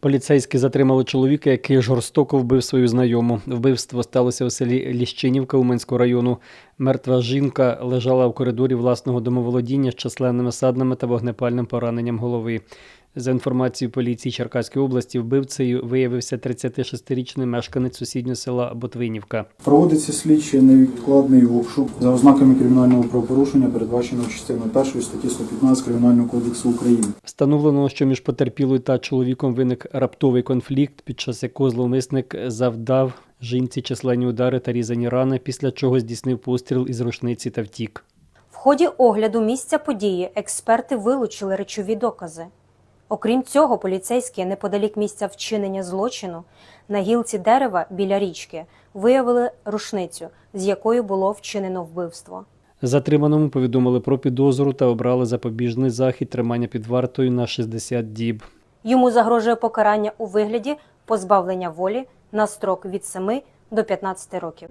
Поліцейські затримали чоловіка, який жорстоко вбив свою знайому. Вбивство сталося у селі Ліщинівка Уманського району. Мертва жінка лежала в коридорі власного домоволодіння з численними саднами та вогнепальним пораненням голови. За інформацією поліції Черкаської області, вбивцею виявився 36-річний мешканець сусіднього села Ботвинівка. Проводиться слідчий невідкладний обшук за ознаками кримінального правопорушення, передбаченого частиною 1 статті 115 Кримінального кодексу України. Встановлено, що між потерпілою та чоловіком виник раптовий конфлікт, під час якого зловмисник завдав жінці численні удари та різані рани, після чого здійснив постріл із рушниці та втік. В ході огляду місця події експерти вилучили речові докази. Окрім цього, поліцейські неподалік місця вчинення злочину на гілці дерева біля річки виявили рушницю, з якою було вчинено вбивство. Затриманому повідомили про підозру та обрали запобіжний захід тримання під вартою на 60 діб. Йому загрожує покарання у вигляді позбавлення волі на строк від 7 до 15 років.